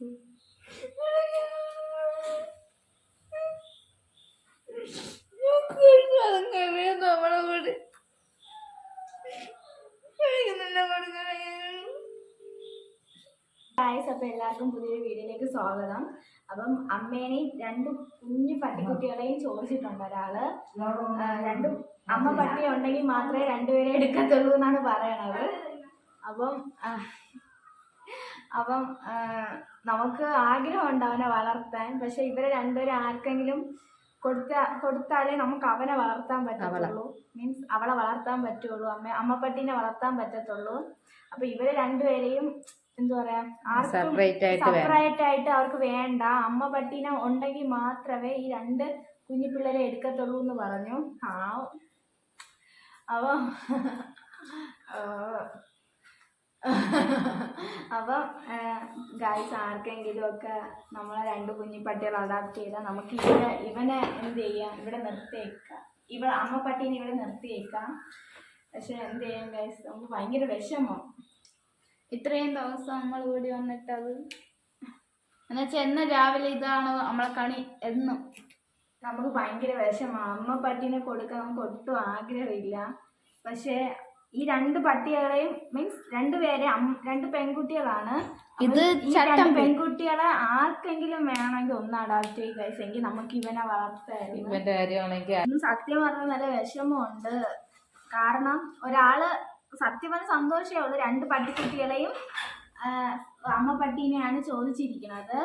അപ്പോൾ എല്ലാവർക്കും പുതിയൊരു വീഡിയോയിലേക്ക് സ്വാഗതം. അപ്പം അമ്മേനെയും രണ്ട് കുഞ്ഞു പട്ടിക്കുട്ടികളെയും ചോദിച്ചിട്ടുണ്ട് ഒരാൾ. രണ്ട് അമ്മ പട്ടി ഉണ്ടെങ്കിൽ മാത്രമേ രണ്ടുപേരെ എടുക്കത്തുള്ളൂ എന്നാണ് പറയണത്. അപ്പം അപ്പം നമുക്ക് ആഗ്രഹമുണ്ട് അവനെ വളർത്താൻ. പക്ഷെ ഇവരെ രണ്ടുപേരും ആർക്കെങ്കിലും കൊടുത്ത കൊടുത്താലേ നമുക്ക് അവനെ വളർത്താൻ പറ്റത്തുള്ളൂ. മീൻസ് അവളെ വളർത്താൻ പറ്റുള്ളൂ. അമ്മ അമ്മപ്പട്ടീനെ വളർത്താൻ പറ്റത്തുള്ളൂ. അപ്പൊ ഇവരെ രണ്ടുപേരെയും എന്താ പറയാ ആർക്കും സെപ്പറേറ്റ് ആയിട്ട് വേണം. സെപ്പറേറ്റ് ആയിട്ട് അവർക്ക് വേണ്ട. അമ്മ പട്ടീനെ ഉണ്ടെങ്കിൽ മാത്രമേ ഈ രണ്ട് കുഞ്ഞു പിള്ളേരെ എടുക്കത്തുള്ളൂ എന്ന് പറഞ്ഞു. ആ അപ്പൊ അപ്പം ഗായ്സ് ആർക്കെങ്കിലും ഒക്കെ നമ്മളെ രണ്ട് കുഞ്ഞി പട്ടികൾ അഡാപ്റ്റ് ചെയ്താൽ നമുക്ക് ഇവിടെ ഇവനെ എന്ത് ചെയ്യാം? ഇവിടെ നിർത്തിയേക്കാം ഇവിടെ അമ്മ പട്ടീനെ ഇവിടെ നിർത്തിയേക്കാം പക്ഷെ എന്ത് ചെയ്യാം ഗായ്സ് നമുക്ക് ഭയങ്കര വിഷമം. ഇത്രയും ദിവസം നമ്മൾ കൂടി വന്നിട്ട് അത് എന്നുവെച്ചാൽ എന്ന് രാവിലെ ഇതാണ് നമ്മളെ കണി എന്നും. നമുക്ക് ഭയങ്കര വിഷമാണ് അമ്മ പട്ടീനെ കൊടുക്കാൻ നമുക്ക് ഒട്ടും ആഗ്രഹമില്ല. പക്ഷേ ഈ രണ്ട് പട്ടികളെയും മീൻസ് രണ്ടുപേരെ രണ്ട് പെൺകുട്ടികളാണ്. ഇത് രണ്ട് പെൺകുട്ടികളെ ആർക്കെങ്കിലും വേണമെങ്കിൽ ഒന്ന് അഡാപ്റ്റ് ചെയ്ത് കഴിച്ചെങ്കിൽ നമുക്ക് ഇവനെ വളർത്തായിരുന്നു. സത്യം പറഞ്ഞാൽ നല്ല വിഷമമുണ്ട്. കാരണം ഒരാൾ സത്യം പറഞ്ഞ സന്തോഷമേ ഉള്ളൂ. രണ്ട് പട്ടിക്കുട്ടികളെയും അമ്മ പട്ടീനെയാണ് ചോദിച്ചിരിക്കുന്നത്.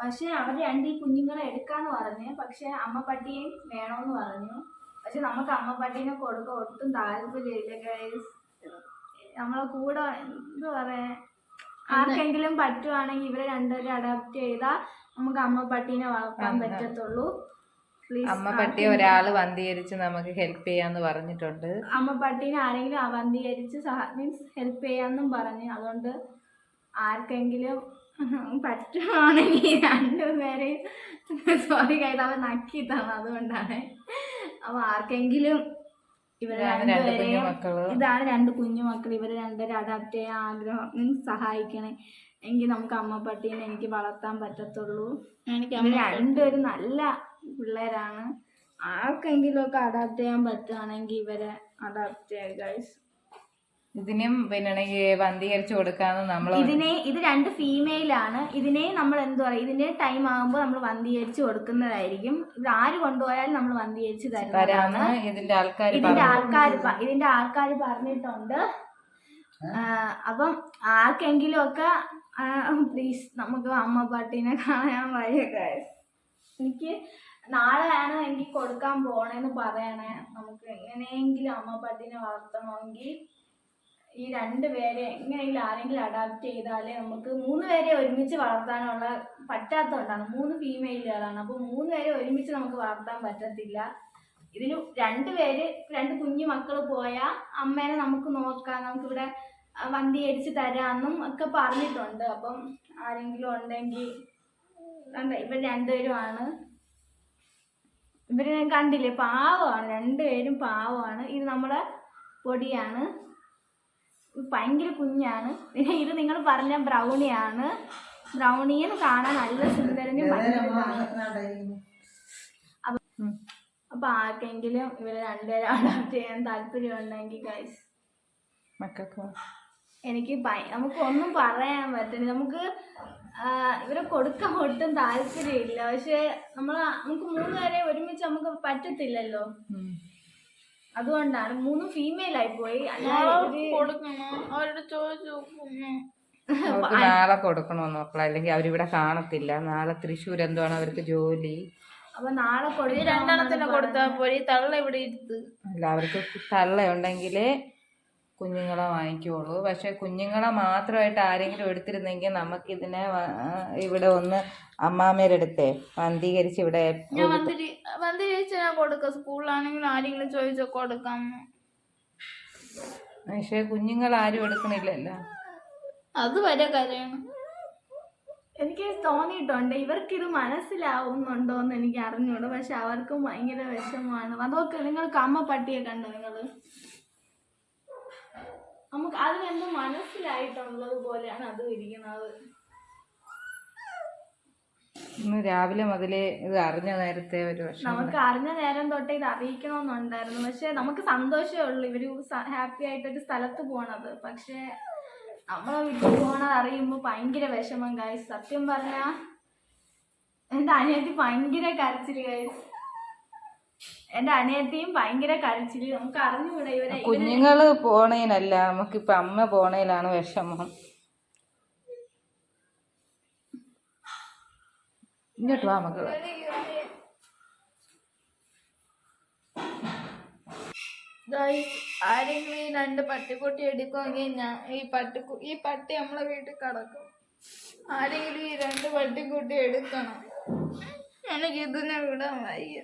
പക്ഷെ അവർ രണ്ട് ഈ കുഞ്ഞുങ്ങളെ എടുക്കാന്ന് പറഞ്ഞു. പക്ഷെ അമ്മ പട്ടിയും വേണമെന്ന് പറഞ്ഞു. പക്ഷെ നമുക്ക് അമ്മ പട്ടീനെ കൊടുക്കാൻ ഒട്ടും താല്പര്യമില്ല ഗൈസ് നമ്മളെ കൂടെ എന്താ പറയാ? ആർക്കെങ്കിലും പറ്റുവാണെങ്കിൽ ഇവരെ രണ്ടുപേരും അഡാപ്റ്റ് ചെയ്താൽ നമുക്ക് അമ്മ പട്ടീനെ വളർത്താൻ പറ്റത്തുള്ളൂ. പ്ലീസ് അമ്മ പട്ടി ഒരാൾ വന്ധീകരിച്ച് നമുക്ക് ഹെൽപ്പ് ചെയ്യാന്ന് പറഞ്ഞിട്ടുണ്ട്. അമ്മ പട്ടീനെ ആരെങ്കിലും വന്ധീകരിച്ച് മീൻസ് ഹെൽപ്പ് ചെയ്യാന്നും പറഞ്ഞു. അതുകൊണ്ട് ആർക്കെങ്കിലും പറ്റുവാണെങ്കിൽ രണ്ടുപേരെയും സോറി കൈതാവ് നക്കി നക്കിത്താണ് അതുകൊണ്ടാണ്. അപ്പൊ ആർക്കെങ്കിലും ഇവരെ രണ്ടുപേരെയും ഇതാണ് രണ്ട് കുഞ്ഞു മക്കൾ ഇവരെ രണ്ടുപേരെ അഡാപ്റ്റ് ചെയ്യാൻ ആഗ്രഹം മീൻസ് സഹായിക്കണേ. എങ്കിൽ നമുക്ക് അമ്മ പട്ടീനെ എനിക്ക് വളർത്താൻ പറ്റത്തുള്ളൂ. എനിക്ക് രണ്ടുപേരും നല്ല പിള്ളേരാണ്. ആർക്കെങ്കിലും ഒക്കെ അഡാപ്റ്റ് ചെയ്യാൻ പറ്റുകയാണെങ്കിൽ ഇവരെ അഡാപ്റ്റ് ചെയ്യുക ഗൈസ് ഇതിനും പിന്നെ വന്ധീകരിച്ചു കൊടുക്കാന്ന് നമ്മൾ ഇതിനെ ഇത് രണ്ട് ഫീമെയിൽ ആണ്. ഇതിനെ നമ്മൾ എന്തു പറയുക ഇതിന്റെ ടൈം ആകുമ്പോൾ നമ്മൾ വന്ധീകരിച്ച് കൊടുക്കുന്നതായിരിക്കും. ഇത് ആര് കൊണ്ടുപോയാലും നമ്മൾ വന്ധീകരിച്ച് തരുന്നതാണ്. തരാന്ന് ഇതിന്റെ ആൾക്കാർ ഇതിന്റെ ആൾക്കാർ ഇതിന്റെ ആൾക്കാർ പറഞ്ഞിട്ടുണ്ട്. അപ്പം ആർക്കെങ്കിലും ഒക്കെ പ്ലീസ് നമുക്ക് അമ്മ പാട്ടീനെ കാണാൻ വഴിയൊക്കെ എനിക്ക് നാളെയാണ് എനിക്ക് കൊടുക്കാൻ പോണേന്ന് പറയണേ. നമുക്ക് എങ്ങനെയെങ്കിലും അമ്മ പാട്ടീനെ വളർത്തണമെങ്കിൽ ഈ രണ്ട് പേരെ എങ്ങനെയെങ്കിലും ആരെങ്കിലും അഡാപ്റ്റ് ചെയ്താലേ നമുക്ക് മൂന്ന് പേരെ ഒരുമിച്ച് വളർത്താനുള്ള പറ്റാത്തതുകൊണ്ടാണ്. മൂന്ന് ഫീമെയിലുകളാണ് അപ്പോൾ മൂന്ന് പേരെ ഒരുമിച്ച് നമുക്ക് വളർത്താൻ പറ്റത്തില്ല. ഇതിന് രണ്ട് പേര് രണ്ട് കുഞ്ഞു മക്കൾ പോയാൽ അമ്മേനെ നമുക്ക് നോക്കാം. നമുക്കിവിടെ വണ്ടി അടിച്ച് തരാമെന്നും ഒക്കെ പറഞ്ഞിട്ടുണ്ട്. അപ്പം ആരെങ്കിലും ഉണ്ടെങ്കിൽ ഇവർ രണ്ടുപേരുമാണ്. ഇവർ ഞാൻ കണ്ടില്ലേ? പാവമാണ്. രണ്ടുപേരും പാവമാണ്. ഇത് നമ്മുടെ പൊടിയാണ്. ഭയങ്കര കുഞ്ഞാണ്. പിന്നെ ഇത് നിങ്ങൾ പറഞ്ഞ ബ്രൗണിയാണ് ബ്രൗണിയെന്ന് കാണാൻ നല്ല സുന്ദരനും. അപ്പൊ ആർക്കെങ്കിലും ഇവരെ രണ്ടുപേരും അഡാപ്റ്റ് ചെയ്യാൻ താല്പര്യം ഉണ്ടെങ്കിൽ ഗൈസ് എനിക്ക് നമുക്ക് ഒന്നും പറയാൻ പറ്റില്ല നമുക്ക് ഇവരെ കൊടുക്കാൻ ഒട്ടും താല്പര്യമില്ല. പക്ഷെ നമ്മൾ നമുക്ക് മൂന്നുപേരെ ഒരുമിച്ച് നമുക്ക് പറ്റത്തില്ലല്ലോ. അതുകൊണ്ടാണ് മൂന്നും ഫീമെയിൽ ആയി പോയി. കൊടുക്കണം? അവരോട് ചോദിച്ചു നാളെ കൊടുക്കണമെന്ന് മക്കളെ അല്ലെങ്കിൽ അവരിവിടെ കാണത്തില്ല. നാളെ തൃശ്ശൂർ എന്തുവാണ് അവർക്ക് ജോലി? അപ്പൊ നാളെ കൊടുക്കാം രണ്ടെണ്ണത്തിന് കൊടുത്താൽ പോയി തള്ള ഇവിടെ ഇരുത്ത്. അല്ല അവർക്ക് തള്ള ഉണ്ടെങ്കിലേ കുഞ്ഞുങ്ങളെ വാങ്ങിക്കുള്ളൂ. പക്ഷെ കുഞ്ഞുങ്ങളെ മാത്രമായിട്ട് ആരെങ്കിലും എടുത്തിരുന്നെങ്കിൽ നമുക്കിതിനെ ഇവിടെ ഒന്ന് അമ്മാമേരെടുത്തേ അടുത്തേ വന്ധീകരിച്ച് ഇവിടെ ഞാൻ കൊടുക്കാം. സ്കൂളിലാണെങ്കിൽ ആരെങ്കിലും ചോദിച്ചോ കൊടുക്കാം. പക്ഷെ കുഞ്ഞുങ്ങൾ ആരും എടുക്കണില്ലല്ലോ. അത് വരെ കരയണം. എനിക്ക് തോന്നിയിട്ടുണ്ട്. ഇവർക്ക് ഇത് മനസ്സിലാവുന്നുണ്ടോ എന്ന് എനിക്ക് അറിഞ്ഞൂടും. പക്ഷെ അവർക്കും ഭയങ്കര വിഷമമാണ്. അതൊക്കെ നിങ്ങൾക്ക് അമ്മ പട്ടിയെ കണ്ടോ നിങ്ങൾ? നമുക്ക് അതിനെന്തോ മനസ്സിലായിട്ടുള്ളത് പോലെയാണ് അത് ഇരിക്കുന്നത്. ഇന്ന് രാവിലെ മുതലേ ഇത് അറിഞ്ഞ നേരത്തെ ഒരു നമുക്ക് അറിഞ്ഞ നേരം തൊട്ടേ ഇത് അറിയിക്കണമെന്നുണ്ടായിരുന്നു. പക്ഷെ നമുക്ക് സന്തോഷമേ ഉള്ളൂ. ഇവർ ഹാപ്പി ആയിട്ടൊരു സ്ഥലത്ത് പോണത്. പക്ഷെ നമ്മളെ വീട്ടിൽ പോണത് അറിയുമ്പോൾ ഭയങ്കര വിഷമം ഗൈസ് സത്യം പറഞ്ഞാൽ എന്റെ അനിയത്തി ഭയങ്കര കരച്ചിൽ ഗൈസ് എന്റെ അനിയത്തിയും ഭയങ്കര കരച്ചിൽ. നമുക്ക് അറിഞ്ഞുകൂടെ ഇവരെ ഇവർ കുഞ്ഞുങ്ങൾ പോണേനല്ല നമുക്കിപ്പൊ അമ്മ പോണേലാണ് വിഷമം. ഇങ്ങോട്ട് വാ മക്കൾ. ആരെങ്കിലും ഈ രണ്ട് പട്ടിക്കുട്ടി എടുക്കുമെങ്കിൽ ഞാൻ ഈ പട്ടിക്കു ഈ പട്ടി നമ്മളെ വീട്ടിൽ കിടക്കും. ആരെങ്കിലും ഈ രണ്ട് പട്ടിക്കുട്ടി എടുക്കണം. എനിക്ക് ഇതിനെ വിടാൻ വയ്യ.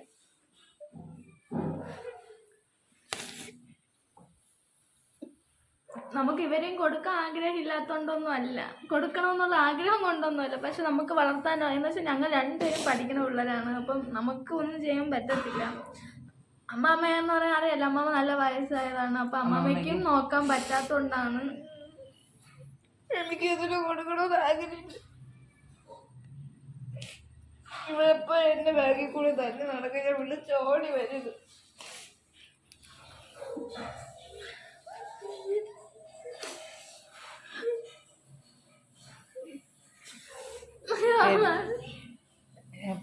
നമുക്ക് ഇവരെയും കൊടുക്കാൻ ആഗ്രഹം ഇല്ലാത്തോണ്ടൊന്നും അല്ല. കൊടുക്കണമെന്നുള്ള ആഗ്രഹം കൊണ്ടൊന്നുമല്ല. പക്ഷെ നമുക്ക് വളർത്താനോ എന്ന് വെച്ചാൽ ഞങ്ങൾ രണ്ടുപേരും പഠിക്കുന്ന പിള്ളേരാണ്. അപ്പം നമുക്ക് ഒന്നും ചെയ്യാൻ പറ്റത്തില്ല. അമ്മാമ്മ എന്ന് പറയാൻ അറിയാല്ല അമ്മാമ്മ നല്ല വയസ്സായതാണ്. അപ്പൊ അമ്മാമ്മയ്ക്കും നോക്കാൻ പറ്റാത്തോണ്ടാണ്. എനിക്ക് ഇതിന് കൊടുക്കണമെന്ന് ആഗ്രഹിച്ചു ഇവരെപ്പോ എന്റെ ബാഗിൽ കൂടി തന്നെ നടക്കുക ഞാൻ വിളിച്ചോടി വരുത്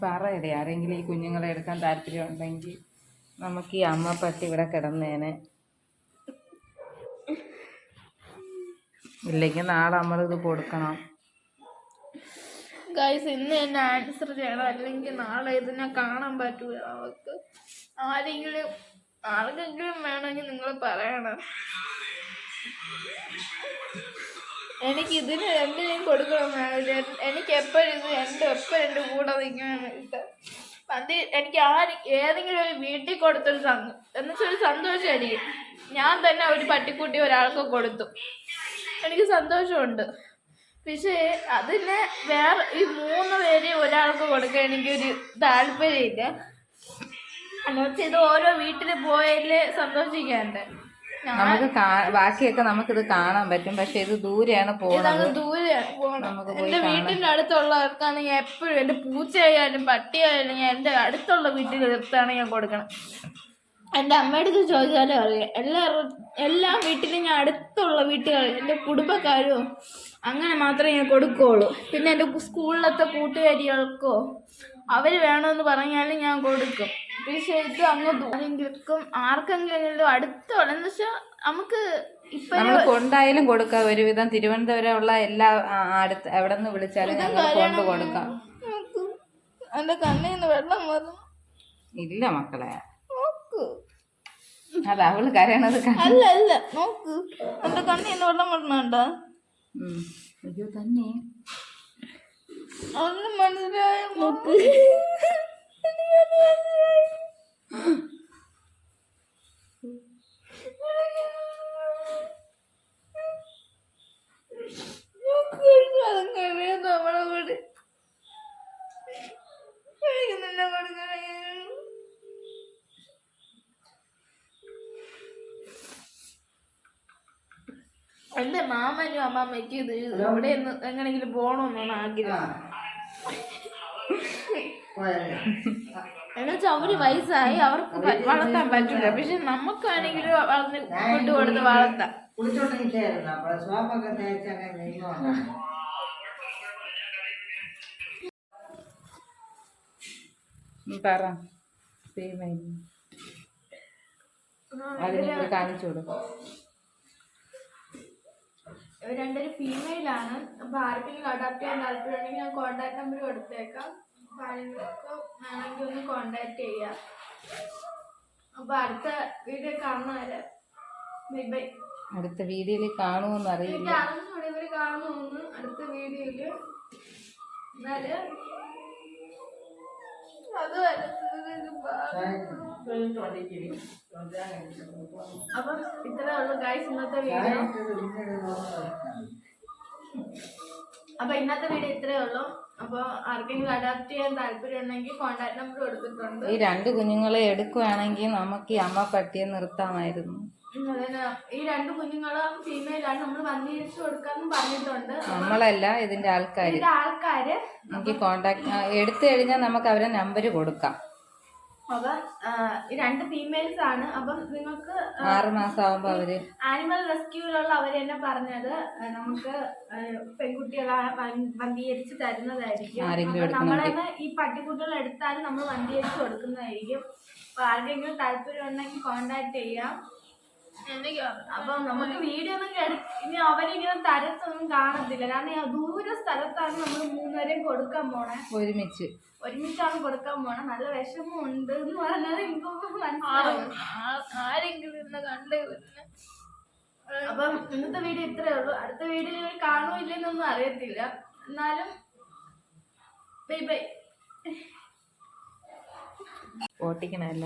പറയടേ ആരെങ്കിലും ഈ കുഞ്ഞുങ്ങളെ എടുക്കാൻ താല്പര്യം ഉണ്ടെങ്കിൽ നമുക്ക് ഈ അമ്മ പട്ടി ഇവിടെ കിടന്നേനെ. ഇല്ലെങ്കിൽ നാളെ നമ്മളിത് കൊടുക്കണം. ഗൈസ് ഇന്ന് എന്നെ ആൻസർ ചെയ്യണം. അല്ലെങ്കിൽ നാളെ ഇതിനെ കാണാൻ പറ്റൂല. അവർക്ക് ആരെങ്കിലും ആർക്കെങ്കിലും വേണമെങ്കിൽ നിങ്ങൾ പറയണം. എനിക്ക് ഇതിന് രണ്ടിനെയും കൊടുക്കണം എനിക്ക് എപ്പോഴും ഇത് എന്റെ എപ്പോഴും എന്റെ കൂടെ നിൽക്കണം അത് എനിക്ക് ആര് ഏതെങ്കിലും ഒരു വീട്ടിൽ കൊടുത്തൊരു സന്തോ എന്നുവെച്ചാൽ ഒരു സന്തോഷമായിരിക്കും ഞാൻ തന്നെ ഒരു പട്ടിക്കുട്ടി ഒരാൾക്ക് കൊടുത്തു. എനിക്ക് സന്തോഷമുണ്ട്. പക്ഷേ അതിന് വേറെ ഈ മൂന്ന് പേര് ഒരാൾക്ക് കൊടുക്കാൻ എനിക്കൊരു താല്പര്യമില്ല. എന്നുവെച്ചാൽ ഇത് ഓരോ വീട്ടിൽ പോയാലേ സന്തോഷിക്കാണ്ട്. നമുക്ക് ബാക്കിയൊക്കെ നമുക്കിത് കാണാൻ പറ്റും. പക്ഷെ ഇത് ദൂരെയാണ് പോകുന്നത് ദൂരെയാണ് പോകണം എന്റെ വീട്ടിന്റെ അടുത്തുള്ളവർക്കാണെങ്കിൽ എപ്പോഴും എന്റെ പൂച്ചയായാലും പട്ടിയായാലും ഞാൻ എന്റെ അടുത്തുള്ള വീട്ടിൽ എടുത്താണ് ഞാൻ കൊടുക്കണം. എന്റെ അമ്മയുടെ അടുത്ത് ചോദിച്ചാലും അറിയാം. എല്ലാവരും എല്ലാ വീട്ടിലും ഞാൻ അടുത്തുള്ള വീട്ടുകാർ എന്റെ കുടുംബക്കാരോ അങ്ങനെ മാത്രമേ ഞാൻ കൊടുക്കുകയുള്ളൂ. പിന്നെ എന്റെ സ്കൂളിലത്തെ കൂട്ടുകാരികൾക്കോ അവർ വേണമെന്ന് പറഞ്ഞാലും ഞാൻ കൊടുക്കും. പക്ഷേ ഇത് അങ്ങ് ദൂരെങ്കിലും ആർക്കെങ്കിലും അടുത്തുള്ള എന്ന് വെച്ചാൽ നമുക്ക് ഇപ്പം നമ്മൾ കൊണ്ടായാലും കൊടുക്കാം. ഒരുവിധം തിരുവനന്തപുരം ഉള്ള എല്ലാ അടുത്ത് എവിടെ നിന്ന് വിളിച്ചാലും കൊണ്ട് കൊടുക്കാം. എന്റെ കണ്ണിന്ന് വെള്ളം വന്നു. ഇല്ല മക്കളെ. അല്ല അത് അവൾ കരയണത് അല്ല അല്ല നോക്ക്. എന്റെ കണ്ണിന്ന് വെള്ളം വരണുണ്ടോ. അയ്യോ തന്നെ. ഒന്നും മനസ്സിലായ? നോക്ക്. എന്റെ മാമനും അമ്മാമ്മയ്ക്കും ഇത് എവിടെ എങ്ങനെങ്കിലും പോകണമെന്നാണ് ആഗ്രഹം. എന്നുവെച്ചാൽ അവർ വയസ്സായി അവർക്ക് വളർത്താൻ പറ്റില്ല. പക്ഷെ നമുക്കാണെങ്കിൽ വളർന്ന് ഫുഡ് കൊടുത്ത് വളർത്താം. പറ. കാണിച്ചു കൊടുക്കും. രണ്ടൊരു ഫീമെയിൽ ആണ്. അപ്പൊ ആർക്കെങ്കിലും അഡാപ്റ്റ് ചെയ്യാൻ താല്പര്യമുണ്ടെങ്കിൽ ഞാൻ കോൺടാക്ട് നമ്പർ കൊടുത്തേക്കാം. അപ്പൊ ആരെങ്കിലുമൊക്കെ വേണമെങ്കിൽ ഒന്ന് കോണ്ടാക്ട് ചെയ്യാം. അപ്പൊ അടുത്ത വീഡിയോ കാണുന്നവരെ ബൈ ബൈ അടുത്ത വീഡിയോയിൽ കാണുമെന്ന് അറിയില്ല. അറിഞ്ഞൂടെ ഇവർ കാണുമെന്ന് അടുത്ത വീഡിയോയിൽ എന്നാൽ അത് അപ്പം ഇത്രേ ഉള്ളൂ ഗൈസ് ഇന്നത്തെ വീഡിയോ അപ്പൊ ഇന്നത്തെ വീഡിയോ ഇത്രേ ഉള്ളൂ. അപ്പൊ ആർക്കെങ്കിലും അഡാപ്റ്റ് ചെയ്യാൻ താല്പര്യം ഉണ്ടെങ്കിൽ കോൺടാക്ട് നമ്പർ കൊടുത്തിട്ടുണ്ട്. ഈ രണ്ട് കുഞ്ഞുങ്ങളെ എടുക്കുവാണെങ്കിൽ നമുക്ക് ഈ അമ്മ പട്ടിയെ നിർത്താമായിരുന്നു. ഈ രണ്ട് കുഞ്ഞുങ്ങളും ഫീമെയിലാണ് നമ്മൾ വന്നിരിച്ചു കൊടുക്കാന്ന് പറഞ്ഞിട്ടുണ്ട്. നമ്മളല്ല ഇതിന്റെ ആൾക്കാർ ആൾക്കാര് നമുക്ക് കോണ്ടാക്ട് എടുത്തു കഴിഞ്ഞാൽ നമുക്ക് അവരെ നമ്പർ കൊടുക്കാം. അപ്പം രണ്ട് ഫീമെയിൽസ് ആണ്. അപ്പം നിങ്ങൾക്ക് ആറ് മാസം ആവുമ്പോ അവർ ആനിമൽ റെസ്ക്യൂവിലുള്ള അവർ തന്നെ പറഞ്ഞത് നമുക്ക് പെൺകുട്ടികളെ വന്ധീകരിച്ച് തരുന്നതായിരിക്കും. അപ്പം നമ്മളെ ഈ പട്ടിക്കുട്ടികൾ എടുത്താലും നമ്മൾ വന്ധീകരിച്ച് കൊടുക്കുന്നതായിരിക്കും. അപ്പൊ ആർക്കെങ്കിലും താല്പര്യം ഉണ്ടെങ്കിൽ കോണ്ടാക്ട് ചെയ്യാം. അപ്പൊ നമുക്ക് വീഡിയോ ഒന്നും ഇനി അവരിങ്ങനെ തരത്തൊന്നും കാണത്തില്ല. കാരണം ദൂര സ്ഥലത്താണ് നമ്മൾ മൂന്നുപേരെയും കൊടുക്കാൻ പോണേ. ഒരുമിച്ച്. ഒരുമിച്ചാണ് കൊടുക്കാൻ പോണേ. നല്ല വിഷമം ഉണ്ട് എന്ന് പറഞ്ഞത് എനിക്ക് മനസ്സിലാവും ആരെങ്കിലും ഇന്ന് കണ്ട് അപ്പം ഇന്നത്തെ വീഡിയോ ഇത്രേ ഉള്ളൂ. അടുത്ത വീഡിയോ കാണുമോ ഇല്ലെന്നൊന്നും അറിയത്തില്ല. എന്നാലും ബൈ ബൈ. ഓട്ടിക്കണല്ല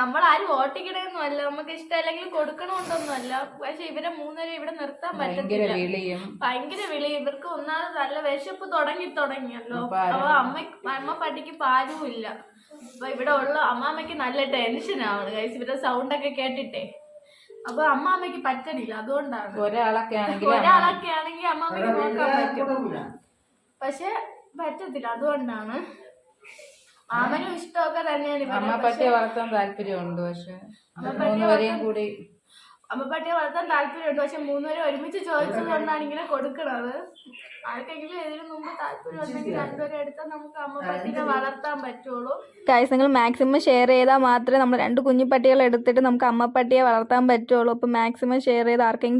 നമ്മൾ ആരും ഓട്ടിക്കണമെന്നും അല്ല നമുക്ക് ഇഷ്ടമല്ലെങ്കിൽ കൊടുക്കണമെന്നൊന്നും അല്ല പക്ഷെ ഇവരെ മൂന്നുപേരും ഇവിടെ നിർത്താൻ ഭയങ്കര പറ്റത്തില്ല. വിളിയും. ഭയങ്കര വിളി ഇവർക്ക് ഒന്നാമത് നല്ല വിശപ്പ് തുടങ്ങി തുടങ്ങിയല്ലോ. അപ്പൊ അമ്മ അമ്മ പട്ടിക്ക് പാലും ഇല്ല അപ്പൊ ഇവിടെ ഉള്ള അമ്മാമ്മയ്ക്ക് നല്ല ടെൻഷൻ ആവുന്നു കൈസ് ഇവരുടെ സൗണ്ട് ഒക്കെ കേട്ടിട്ടേ. അപ്പൊ അമ്മാമ്മയ്ക്ക് പറ്റണില്ല. അതുകൊണ്ടാണ്. ഒരാളൊക്കെ ആണെങ്കിൽ ഒരാളൊക്കെ ആണെങ്കിൽ അമ്മാമ്മയ്ക്ക് നോക്കാൻ പറ്റും. പക്ഷെ പറ്റത്തില്ല. അതുകൊണ്ടാണ്. മാമനും ഇഷ്ടമൊക്കെ തന്നെയാണ് അമ്മപ്പട്ടിയെ വളർത്താൻ താല്പര്യമുണ്ട് പക്ഷെ മൂന്നുപേരെയും കൂടി അമ്മപ്പട്ടിയെ വളർത്താൻ താല്പര്യമുണ്ട് പക്ഷെ മൂന്നുപേരും ഒരുമിച്ച് ചോദിച്ചത് കൊണ്ടാണ് ഇങ്ങനെ കൊടുക്കണത്. ആർക്കെങ്കിലും ഇതിനു മുമ്പ് താല്പര്യം ഉണ്ടെങ്കിൽ രണ്ടുപേരും എടുത്താൽ നമുക്ക് അമ്മപ്പട്ടിനെ വളർത്താൻ പറ്റുള്ളൂ. ഗൈസ് നിങ്ങൾ മാക്സിമം ഷെയർ ചെയ്താൽ മാത്രമേ നമ്മൾ രണ്ട് കുഞ്ഞു പട്ടികളെ എടുത്തിട്ട് നമുക്ക് അമ്മപ്പട്ടിയെ വളർത്താൻ പറ്റുള്ളൂ. അപ്പോൾ മാക്സിമം ഷെയർ ചെയ്ത് ആർക്കെങ്കിലും